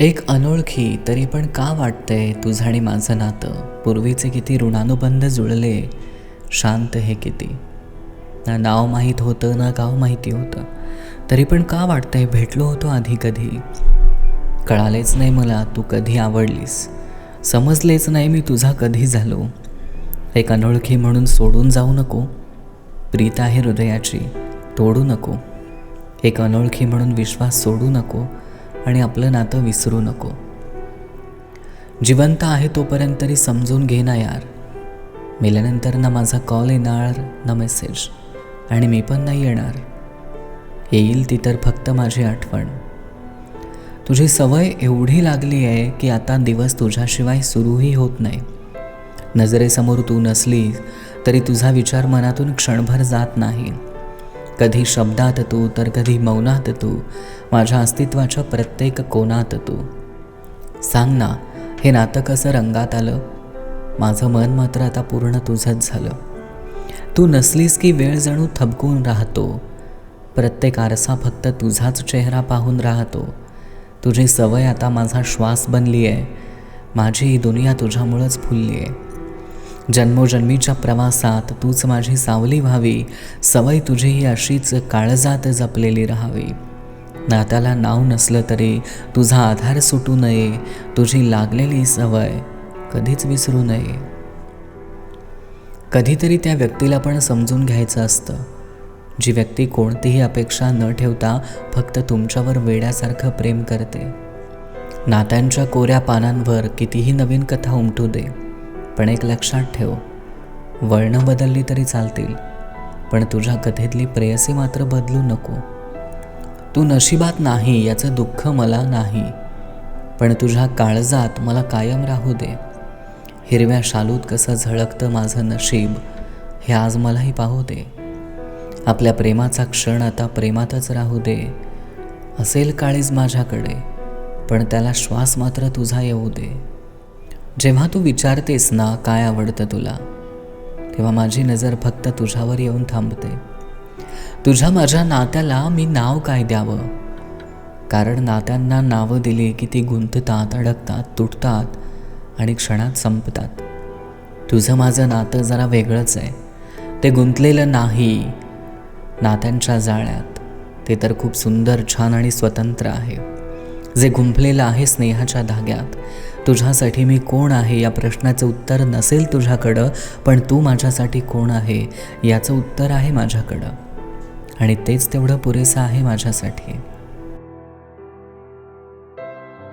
एक अनोळखी तरी पण का वाटतंय तुझं आणि माझं नातं? पूर्वीचे किती ऋणानुबंध जुळले शांत हे किती? ना नाव माहीत होतं ना गाव माहिती होतं. तरी पण का वाटतंय भेटलो होतो आधी कधी? कळालेच नाही मला तू कधी आवडलीस? समजलेच नाही मी तुझा कधी झालो. एक अनोळखी म्हणून सोडून जाऊ नको. प्रीत आहे हृदयाची तोडू नको. एक अनोळखी म्हणून विश्वास सोडू नको. आणि आपलं नातं विसरू नको. जिवंत आहे तोपर्यंत तरी समजून घे ना यार. मेल्यानंतर ना माझा कॉल येणार ना मेसेज आणि मी पण नाही येणार. येईल ती तर फक्त माझी आठवण. तुझी सवय एवढी लागली आहे की आता दिवस तुझ्याशिवाय सुरूही होत नाही. नजरेसमोर तू नसली तरी तुझा विचार मनातून क्षणभर जात नाही. कधी शब्दात तू तर कधी मौनात तू. माझ्या अस्तित्वाच्या प्रत्येक कोणात तू. सांग ना हे नातं कसं रंगात आलं? माझं मन मात्र आता पूर्ण तुझंच झालं. तू नसलीस की वेळ जणू थबकून राहतो. प्रत्येक आरसा फक्त तुझाच चेहरा पाहून राहतो. तुझी सवय आता माझा श्वास बनली आहे माझी ही दुनिया तुझ्यामुळंच फुलली आहे जन्मोजन्मीच्या प्रवासात तूच माझी सावली व्हावी. सवय तुझी ही अशीच काळजात जपलेली राहावी. नात्याला नाव नसलं तरी तुझा आधार सुटू नये. तुझी लागलेली सवय कधीच विसरू नये. कधीतरी त्या व्यक्तीला पण समजून घ्यायचं असतं. जी व्यक्ती कोणतीही अपेक्षा न ठेवता फक्त तुमच्यावर वेड्यासारखं प्रेम करते. नात्यांच्या कोऱ्या पानांवर कितीही नवीन कथा उमटू दे. पण एक लक्षात ठेव. वळणं बदलली तरी चालतील पण तुझ्या कथेतली प्रेयसी मात्र बदलू नको. तू नशिबात नाही याचं दुःख मला नाही पण तुझ्या काळजात मला कायम राहू दे. हिरव्या शालूत कसं झळकतं माझं नशीब हे आज मलाही पाहू दे. आपल्या प्रेमाचा क्षण आता प्रेमातच राहू दे. असेल काळीज माझ्याकडे पण त्याला श्वास मात्र तुझा येऊ दे. जेव्हा तू विचारतेस ना काय आवडतं तुला तेव्हा माझी नजर फक्त तुझ्यावर येऊन थांबते. तुझ्या माझ्या नात्याला मी नाव काय द्यावं? कारण नात्यांना नावं दिली की ती गुंततात अडकतात तुटतात आणि क्षणात संपतात. तुझं माझं नातं जरा वेगळंच आहे. ते गुंतलेलं नाही नात्यांच्या जाळ्यात. ते तर खूप सुंदर छान आणि स्वतंत्र आहे. जे गुंफलेलं आहे स्नेहाच्या धाग्यात. तुझ्यासाठी मी कोण आहे या प्रश्नाचं उत्तर नसेल तुझ्याकडं पण तू माझ्यासाठी कोण आहे याचं उत्तर आहे माझ्याकडं. आणि तेच तेवढं पुरेसं आहे माझ्यासाठी.